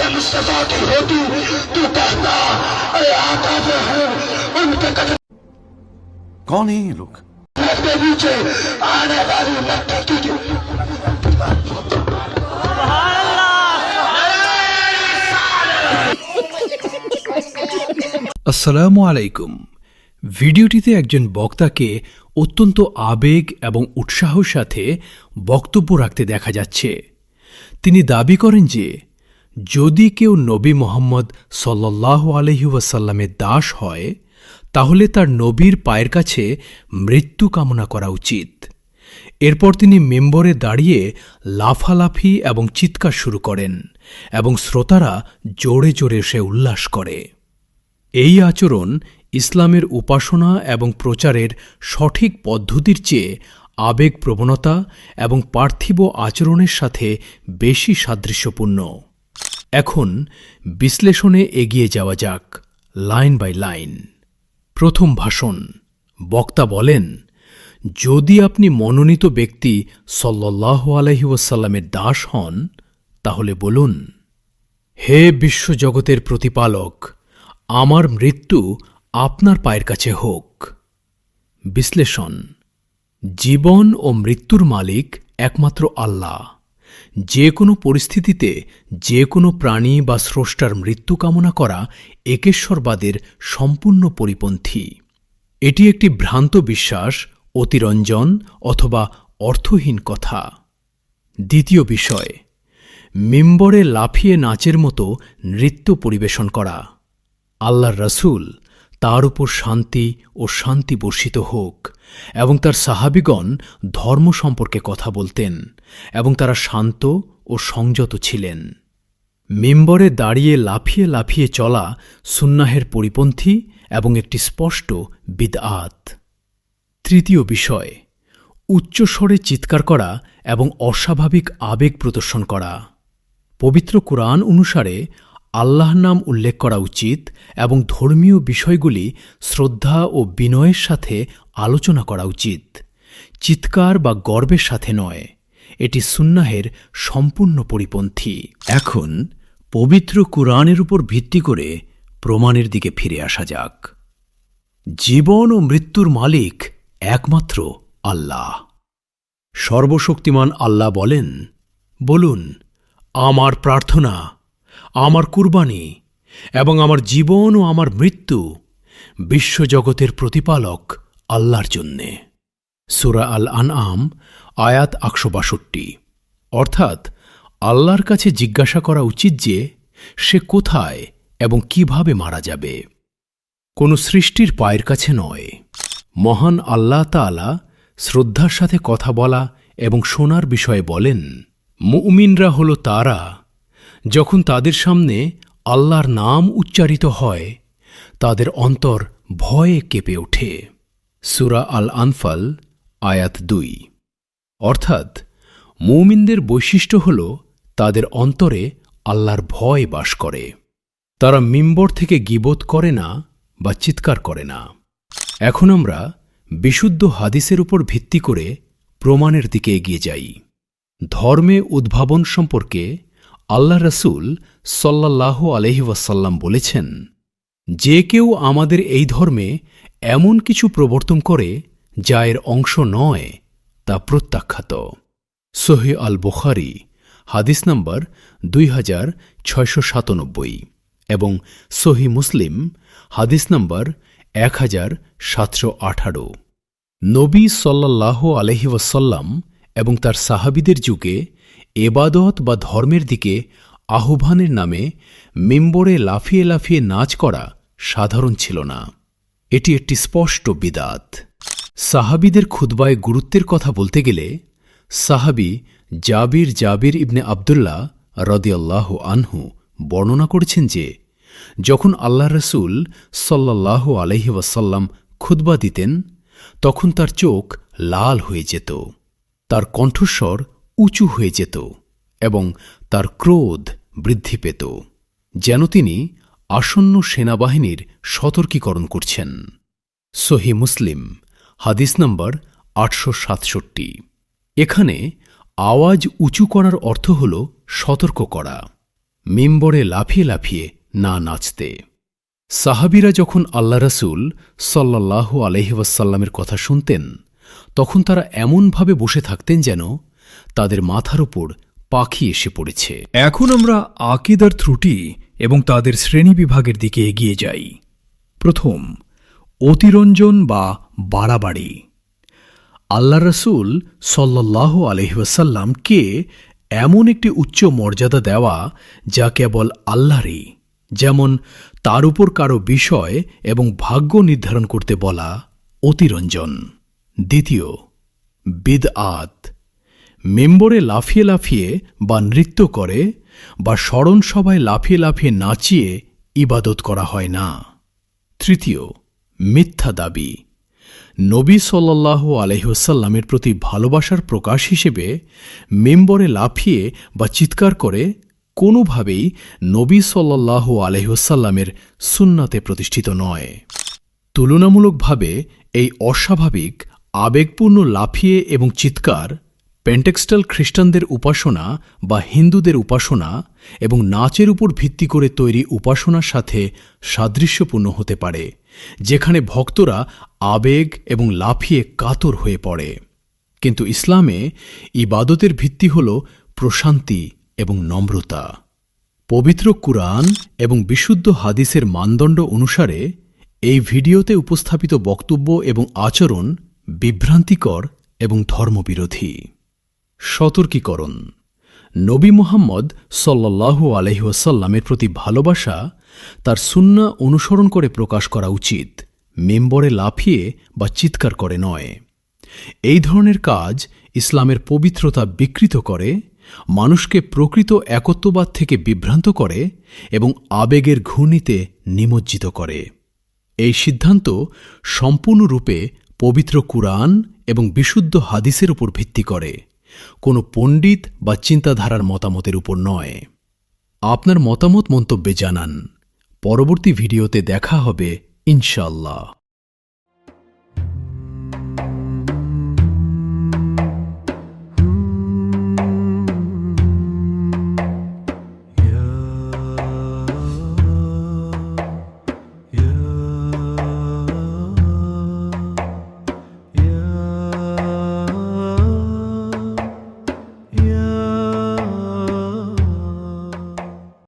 उम्मत मुस्तफा की होती तू कहता अरे आका जो है उनके कदम कौन है ये लोग के नीचे आने वाली मट्टी की আসসালামু আলাইকুম ভিডিওটিতে একজন বক্তাকে অত্যন্ত আবেগ এবং উৎসাহর সাথে বক্তব্য রাখতে দেখা যাচ্ছে তিনি দাবি করেন যে যদি কেউ নবী মোহাম্মদ সাল্লাহ আলহি ওয়াসাল্লামের দাস হয়, তাহলে তার নবীর পায়ের কাছে মৃত্যু কামনা করা উচিত। এরপর তিনি মেম্বরে দাঁড়িয়ে লাফালাফি এবং চিৎকার শুরু করেন এবং শ্রোতারা জোরে জোরে সে উল্লাস করে। এই আচরণ ইসলামের উপাসনা এবং প্রচারের সঠিক পদ্ধতির চেয়ে আবেগ প্রবণতা এবং পার্থিব আচরণের সাথে বেশি সাদৃশ্যপূর্ণ। এখন বিশ্লেষণে এগিয়ে যাওয়া যাক, লাইন বাই লাইন। প্রথম ভাষণ, বক্তা বলেন, যদি আপনি মনোনীত ব্যক্তি সল্লাহ আলহি ওয়াসাল্লামের দাস হন, তাহলে বলুন, হে বিশ্বজগতের প্রতিপালক, আমার মৃত্যু আপনার পায়ের কাছে হোক। বিশ্লেষণ, জীবন ও মৃত্যুর মালিক একমাত্র আল্লাহ। যে কোনো পরিস্থিতিতে যে কোনো প্রাণী বা স্রষ্টার মৃত্যু কামনা করা একেশ্বরবাদের সম্পূর্ণ পরিপন্থী। এটি একটি ভ্রান্ত বিশ্বাস, অতিরঞ্জন অথবা অর্থহীন কথা। দ্বিতীয় বিষয়, মিম্বরে লাফিয়ে নাচের মতো নৃত্য পরিবেশন করা। আল্লাহর রসুল তার উপর শান্তি ও শান্তি বর্ষিত হোক, এবং তার সাহাবিগণ ধর্ম সম্পর্কে কথা বলতেন, এবং তারা শান্ত ও সংযত ছিলেন। মেম্বরে দাঁড়িয়ে লাফিয়ে লাফিয়ে চলা সুন্নাহের পরিপন্থী এবং একটি স্পষ্ট বিদআত। তৃতীয় বিষয়, উচ্চস্বরে চিৎকার করা এবং অস্বাভাবিক আবেগ প্রদর্শন করা। পবিত্র কোরআন অনুসারে আল্লাহ নাম উল্লেখ করা উচিত এবং ধর্মীয় বিষয়গুলি শ্রদ্ধা ও বিনয়ের সাথে আলোচনা করা উচিত। চিৎকার বা গর্বের সাথে নয়। এটি সুন্নাহের সম্পূর্ণ পরিপন্থী। এখন পবিত্র কোরআনের উপর ভিত্তি করে প্রমাণের দিকে ফিরে আসা যাক। জীবন ও মৃত্যুর মালিক একমাত্র আল্লাহ। সর্বশক্তিমান আল্লাহ বলেন, বলুন, আমার প্রার্থনা আমার কুরবানি এবং আমার জীবন ও আমার মৃত্যু বিশ্বজগতের প্রতিপালক আল্লাহর জন্যে। সুরা আল আনআম আয়াত একশো বাষট্টি। অর্থাৎ আল্লাহর কাছে জিজ্ঞাসা করা উচিত যে, সে কোথায় এবং কীভাবে মারা যাবে। কোনো সৃষ্টির পায়ের কাছে নয়। মহান আল্লাহ তাআলা শ্রদ্ধার সাথে কথা বলা এবং শোনার বিষয়ে বলেন, মুমিনরা হল তারা যখন তাদের সামনে আল্লাহর নাম উচ্চারিত হয়, তাদের অন্তর ভয়ে কেঁপে ওঠে। সুরা আল আনফাল আয়াত দুই। অর্থাৎ, মৌমিনদের বৈশিষ্ট্য হল তাদের অন্তরে আল্লাহর ভয় বাস করে। তারা মিম্বর থেকে গিবোধ করে না বা চিৎকার করে না। এখন আমরা বিশুদ্ধ হাদিসের উপর ভিত্তি করে প্রমাণের দিকে এগিয়ে যাই। ধর্মে উদ্ভাবন সম্পর্কে আল্লাহ রসুল সল্লাহ আলহি ওয়াসাল্লাম বলেছেন, যে কেউ আমাদের এই ধর্মে এমন কিছু প্রবর্তন করে যা এর অংশ নয়, তা প্রত্যাখ্যাত। সোহে আল বুখারি, হাদিস নম্বর দুই হাজার ছয়শো সাতানব্বই এবং সহি মুসলিম, হাদিস নম্বর এক হাজার সাতশো আঠারো। নবী সল্লাহ আলহি ওয়াসাল্লাম এবং তার সাহাবিদের যুগে এবাদত বা ধর্মের দিকে আহ্বানের নামে মেম্বরে লাফিয়ে লাফিয়ে নাচ করা সাধারণ ছিল না। এটি একটি স্পষ্ট বিদাত। সাহাবিদের খুদ্বায় গুরুত্বের কথা বলতে গেলে সাহাবি জাবির জাবির ইবনে আবদুল্লাহ রদিয়াল্লাহ আনহু বর্ণনা করেছেন যে, যখন আল্লাহ রসুল সাল্লাহ আলহি ওয়াসাল্লাম দিতেন, তখন তার চোখ লাল হয়ে যেত। তার কণ্ঠস্বর উঁচু হয়ে যেত এবং তার ক্রোধ বৃদ্ধি পেত, যেন তিনি আসন্ন সেনাবাহিনীর সতর্কীকরণ করছেন। সহি মুসলিম, হাদিস নম্বর আটশো সাতষট্টি। এখানে আওয়াজ উঁচু করার অর্থ হল সতর্ক করা, মিম্বরে লাফিয়ে লাফিয়ে না নাচতে। সাহাবিরা যখন আল্লাহ রসুল সাল্লাহ আলহিবাসাল্লামের কথা শুনতেন তখন তারা এমনভাবে বসে থাকতেন যেন তাদের মাথার ওপর পাখি এসে পড়েছে। এখন আমরা আকিদার ত্রুটি এবং তাদের শ্রেণীবিভাগের দিকে এগিয়ে যাই। প্রথম, অতিরঞ্জন বা বাড়াবাড়ি। আল্লাহ রসুল সাল্লাহ আলহিবাসাল্লামকে এমন একটি উচ্চ মর্যাদা দেওয়া যা কেবল আল্লাহরই, যেমন তার উপর কারও বিষয় এবং ভাগ্য নির্ধারণ করতে বলা অতিরঞ্জন। দ্বিতীয় বিদ আত মেম্বরে লাফিয়ে লাফিয়ে বা নৃত্য করে বা স্মরণ সভায় লাফিয়ে লাফিয়ে নাচিয়ে ইবাদত করা হয় না। তৃতীয়, মিথ্যা দাবি, নবী সাল্লাহ আলহিহসাল্লামের প্রতি ভালোবাসার প্রকাশ হিসেবে মেম্বরে লাফিয়ে বা চিৎকার করে কোনোভাবেই নবী সাল্লাহ আলহিহসাল্লামের সুন্নাতে প্রতিষ্ঠিত নয়। তুলনামূলকভাবে এই অস্বাভাবিক আবেগপূর্ণ লাফিয়ে এবং চিৎকার পেন্টেক্সটাল খ্রিস্টানদের উপাসনা বা হিন্দুদের উপাসনা এবং নাচের উপর ভিত্তি করে তৈরি উপাসনার সাথে সাদৃশ্যপূর্ণ হতে পারে, যেখানে ভক্তরা আবেগ এবং লাফিয়ে কাতর হয়ে পড়ে। কিন্তু ইসলামে ইবাদতের ভিত্তি হল প্রশান্তি এবং নম্রতা। পবিত্র কুরআন এবং বিশুদ্ধ হাদিসের মানদণ্ড অনুসারে এই ভিডিওতে উপস্থাপিত বক্তব্য এবং আচরণ বিভ্রান্তিকর এবং ধর্মবিরোধী। সতর্কীকরণ। নবী মোহাম্মদ সাল্লাল্লাহু আলহিহাসাল্লামের প্রতি ভালোবাসা তার সুন্না অনুসরণ করে প্রকাশ করা উচিত, মেম্বরে লাফিয়ে বা চিৎকার করে নয়। এই ধরনের কাজ ইসলামের পবিত্রতা বিকৃত করে, মানুষকে প্রকৃত একত্ববাদ থেকে বিভ্রান্ত করে এবং আবেগের ঘূর্ণিতে নিমজ্জিত করে। এই সিদ্ধান্ত সম্পূর্ণরূপে পবিত্র কুরআন এবং বিশুদ্ধ হাদিসের উপর ভিত্তি করে। কোনো পণ্ডিত বা চিন্তাধারার মতামতের উপর নয়। আপনার মতামত মন্তব্যে জানান। পরবর্তী ভিডিওতে দেখা হবে ইনশাল্লাহ